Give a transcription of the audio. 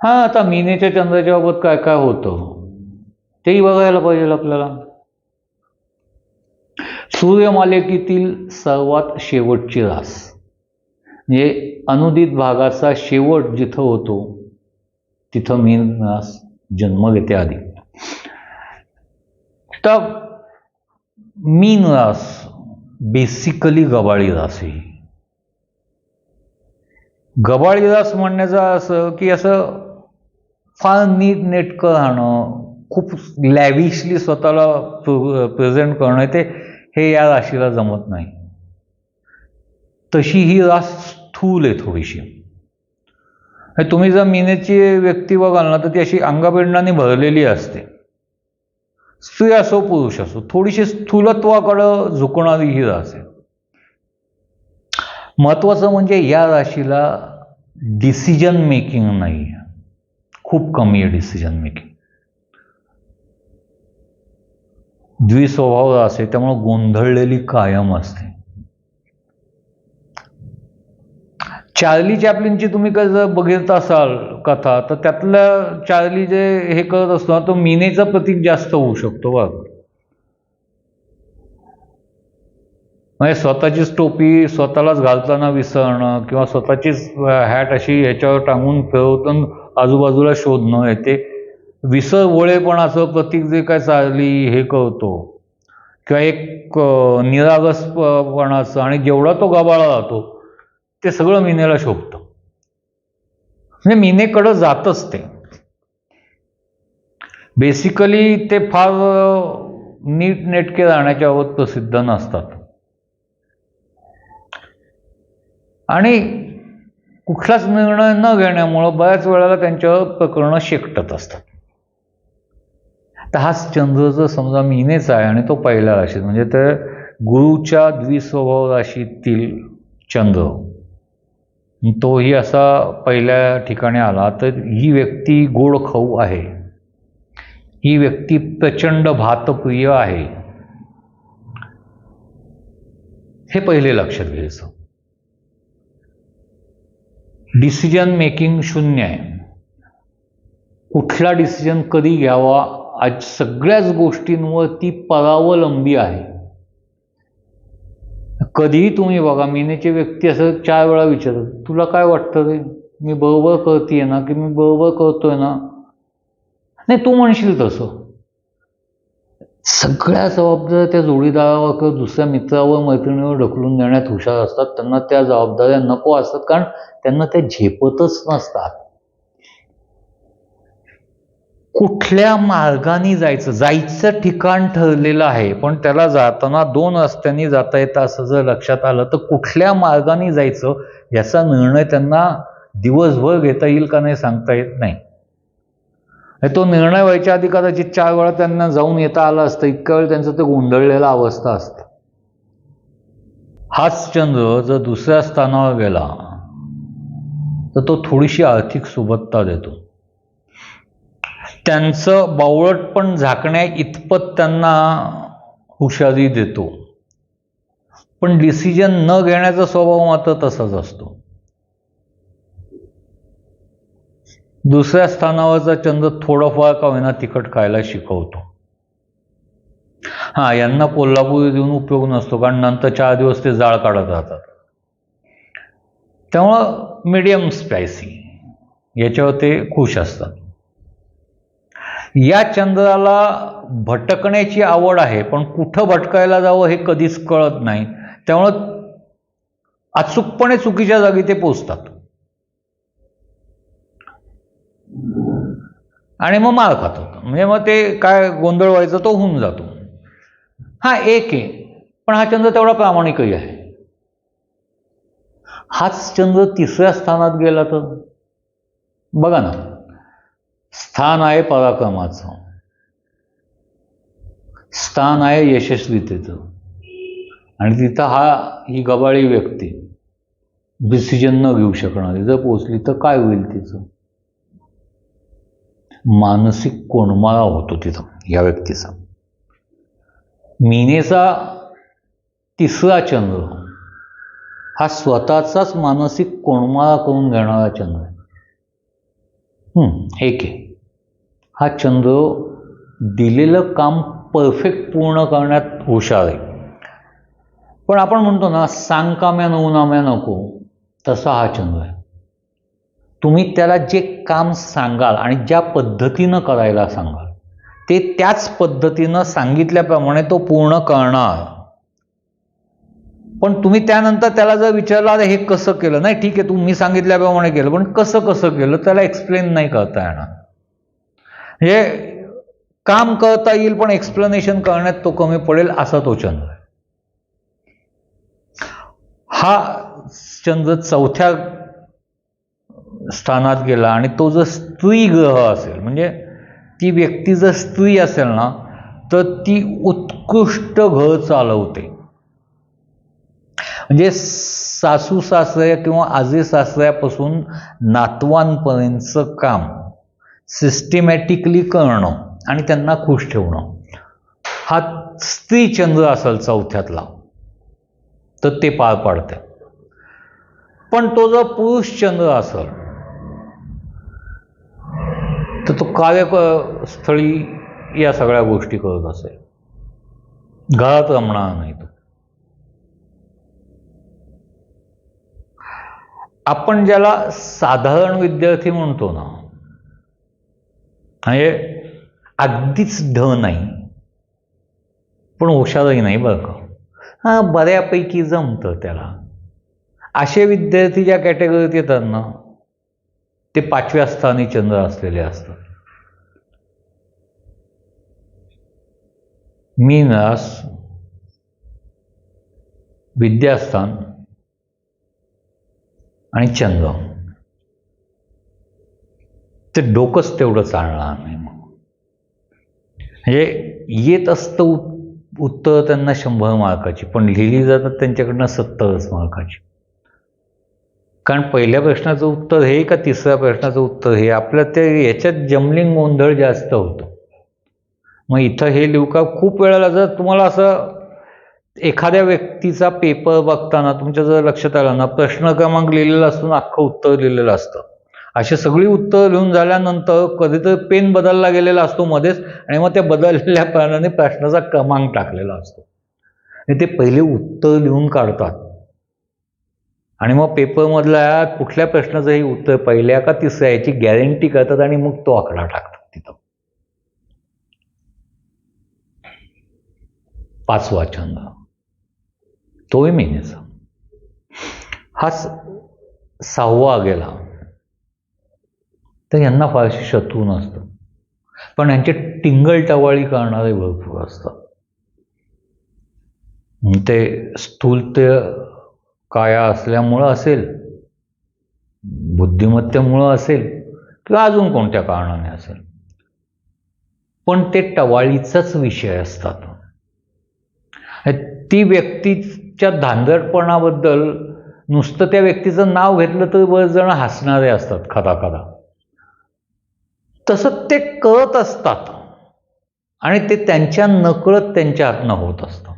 हां आता मीनेच्या चंद्राच्या बाबत काय काय होतं? तेही बघायला पाहिजे आपल्याला. सूर्यमालिकेतील सर्वात शेवटची रास म्हणजे अनुदित भागाचा शेवट जिथं होतो तिथं मीन रास जन्म घेते आधी. तर मीन रास बेसिकली गबाळी रास आहे. गबाळी रास म्हणण्याचं असं की असं फार नीट नेटकं राहणं खूप लॅविशली स्वतःला प्रेझेंट करणं ते हे या राशीला जमत नाही. तशी ही रास स्थूल आहे थोडीशी. तुम्ही जर मिनेची व्यक्ती बघाल ना तर ती अशी अंगपिंडाने भरलेली असते. स्त्री असो पुरुष असो थोडीशी स्थूलत्वाकडं झुकणारी ही रास आहे. महत्त्वाचं म्हणजे या राशीला डिसिजन मेकिंग नाही आहे खूप कमी आहे डिसिजन मेकिंग द्विस्वभाव असे त्यामुळे त्यामुळं गोंधळलेली कायम असते. चार्ली चॅपलिनची तुम्ही कसं बघित असाल कथा तर त्यातल्या चार्ली जे हे करत असतो ना तो मिनेचं प्रतीक जास्त होऊ शकतो बघ. म्हणजे स्वतःचीच टोपी स्वतःलाच घालताना विसरणं किंवा स्वतःचीच हॅट अशी ह्याच्यावर टांगून फिरवताना आजूबाजूला शोधणं येते ते विसरवळेपणाचं प्रतीक जे काय चालली हे करतो किंवा एक निरागसपणाचं आणि जेवढा तो गबाळा राहतो ते सगळं मिनेला शोभतं. म्हणजे मिनेकडं जातच ते. बेसिकली ते फार नीट नेटके राहण्याच्या अवत प्रसिद्ध नसतात. आणि कुठलाच निर्णय न घेण्यामुळं बऱ्याच वेळेला त्यांच्यावर प्रकरणं शेकटत असतात. तर हाच चंद्र जर समजा मीनेच आहे आणि तो पहिल्या राशीत म्हणजे तर गुरुच्या द्विस्वभाव राशीतील चंद्र तोही असा पहिल्या ठिकाणी आला तर ही व्यक्ती गोड खाऊ आहे. ही व्यक्ती प्रचंड भातप्रिय आहे. हे पहिले लक्षात घ्यायचं. डिसिजन मेकिंग शून्य आहे. कुठला डिसिजन कधी घ्यावा आज सगळ्याच गोष्टींवर ती परावलंबी आहे. कधीही तुम्ही बघा मिनेची व्यक्ती असं चार वेळा विचारत तुला काय वाटतं रे? मी बरोबर करते ना? की मी बरोबर करतोय ना? नाही तू म्हणशील तसं. सगळ्या जबाबदाऱ्या त्या जोडीदारावर किंवा दुसऱ्या मित्रावर मैत्रिणीवर ढकलून देण्यात हुशार असतात. त्यांना त्या जबाबदाऱ्या नको असतात कारण त्यांना त्या झेपतच नसतात. कुठल्या मार्गाने जायचं? जायचं ठिकाण ठरलेलं आहे पण त्याला जाताना दोन रस्त्यांनी जाता येतं असं जर लक्षात आलं तर कुठल्या मार्गाने जायचं? याचा निर्णय त्यांना दिवसभर घेता येईल का नाही सांगता येत नाही. तो निर्णय व्हायच्या आधी कदाचित चार वेळा त्यांना जाऊन येता आलं असतं. इतक्या वेळ त्यांचं ते गोंधळलेला अवस्था असते. हाच चंद्र जर दुसऱ्या स्थानावर गेला तर तो थोडीशी आर्थिक सुबत्ता देतो. त्यांचं बावळटपण झाकण्या इतपत त्यांना हुशारी देतो. पण डिसिजन न घेण्याचा स्वभाव मात्र तसाच असतो. दुसऱ्या स्थानावरचा चंद्र थोडंफार का होईना तिखट खायला शिकवतो. हां यांना कोल्हापूर देऊन उपयोग नसतो कारण नंतर चार दिवस ते जाळ काढत राहतात. त्यामुळं मीडियम स्पायसी याच्यावर ते खुश असतात. या चंद्राला भटकण्याची आवड आहे पण कुठं भटकायला जावं हे कधीच कळत नाही. त्यामुळं अचूकपणे चुकीच्या जागी ते पोचतात. आणि मग माळ खात. म्हणजे मग ते काय गोंधळ व्हायचा तो होऊन जातो. हा एक आहे पण हा चंद्र तेवढा प्रामाणिकही आहे. हाच चंद्र तिसऱ्या स्थानात गेला तर? बघा ना. स्थान आहे पराक्रमाचं. स्थान आहे यशस्वीतेचं. आणि तिथं हा ही गबाळी व्यक्ती डिसिजन न घेऊ शकणारी. जर पोचली तर काय होईल तिचं? मानसिक कोंडमाळा होतो तिथं या व्यक्तीचा. मीनेचा तिसरा चंद्र हा स्वतःचाच मानसिक कोंडमाळा करून घेणारा चंद्र आहे. एक आहे. हा चंद्र दिलेलं काम परफेक्ट पूर्ण करण्यात हुशार आहे. पण आपण म्हणतो ना सांगकाम्या नऊनाम्या नको तसा हा चंद्र आहे. तुम्ही त्याला जे काम सांगाल आणि ज्या पद्धतीनं करायला सांगाल ते त्याच पद्धतीनं सांगितल्याप्रमाणे तो पूर्ण करणार. पण तुम्ही त्यानंतर त्याला जर विचारला हे कसं केलं? नाही ठीक आहे तुम्ही सांगितल्याप्रमाणे केलं पण कसं कसं केलं? त्याला एक्सप्लेन नाही करता येणार. हे काम करता येईल पण एक्सप्लेनेशन करण्यात तो कमी पडेल असा तो चंद्र आहे. हा चंद्र चौथ्या स्थानात गेला आणि तो जर स्त्री ग्रह असेल म्हणजे ती व्यक्ती जर स्त्री असेल ना तर ती उत्कृष्ट घर चालवते. म्हणजे सासू सासऱ्या किंवा आजी सासऱ्यापासून नातवांपर्यंतचं काम सिस्टमॅटिकली करणं आणि त्यांना खुश ठेवणं. हा स्त्री चंद्र असेल चौथ्यातला तर ते पार पाडते. पण तो जर पुरुष चंद्र असेल तर तो कार्यस्थळी या सगळ्या गोष्टी करत असेल. घरात रमणार नाही तो. आपण ज्याला साधारण विद्यार्थी म्हणतो ना म्हणजे अगदीच ढ नाही पण हुशारही नाही बरं का. हा बऱ्यापैकी जमतं त्याला. असे विद्यार्थी ज्या कॅटेगरीत येतात ना ते पाचव्या स्थानी चंद्र असलेले असतात. मीनस विद्यास्थान आणि चंद्र. ते डोकंच तेवढं चालणार नाही मग. म्हणजे येत असतं उत्तर त्यांना शंभर मार्काची पण लिहिली जातात त्यांच्याकडनं सत्तरच मार्काची. कारण पहिल्या प्रश्नाचं उत्तर हे का तिसऱ्या प्रश्नाचं उत्तर हे? आपल्या ते याच्यात जमलिंग गोंधळ जास्त होतो. मग इथं हे लिहू का खूप वेळाला जर तुम्हाला असं एखाद्या व्यक्तीचा पेपर बघताना तुमच्या जर लक्षात आलं ना प्रश्न क्रमांक लिहिलेला असतो अख्खं उत्तर लिहिलेलं असतं. अशी सगळी उत्तर लिहून झाल्यानंतर कधीतरी पेन बदलला गेलेला असतो मध्येच आणि मग त्या बदललेल्या पानाने प्रश्नाचा क्रमांक टाकलेला असतो. आणि ते पहिले उत्तर लिहून काढतात. आणि मग पेपरमधल्या कुठल्या प्रश्नाचं हे उत्तर पहिल्या का तिसऱ्या याची गॅरंटी करतात आणि मग तो आकडा टाकतात तिथं. पाचवा छंद तोही महिन्याचा. हा सहावा गेला. तर यांना फारशी शत्रू नसतं. पण यांचे टिंगलटवाळी करणारे भरपूर असतात. ते स्थूलत्य काया असल्यामुळं असेल बुद्धिमत्तेमुळं असेल किंवा अजून कोणत्या कारणाने असेल. पण ते टवाळीचाच विषय असतात. ती व्यक्तीच्या धांदडपणाबद्दल नुसतं त्या व्यक्तीचं नाव घेतलं तर बरेच जण हसणारे असतात खदा खदा. तसं ते कळत असतात. आणि ते त्यांच्या नकळत त्यांच्या हातनं होत असतं.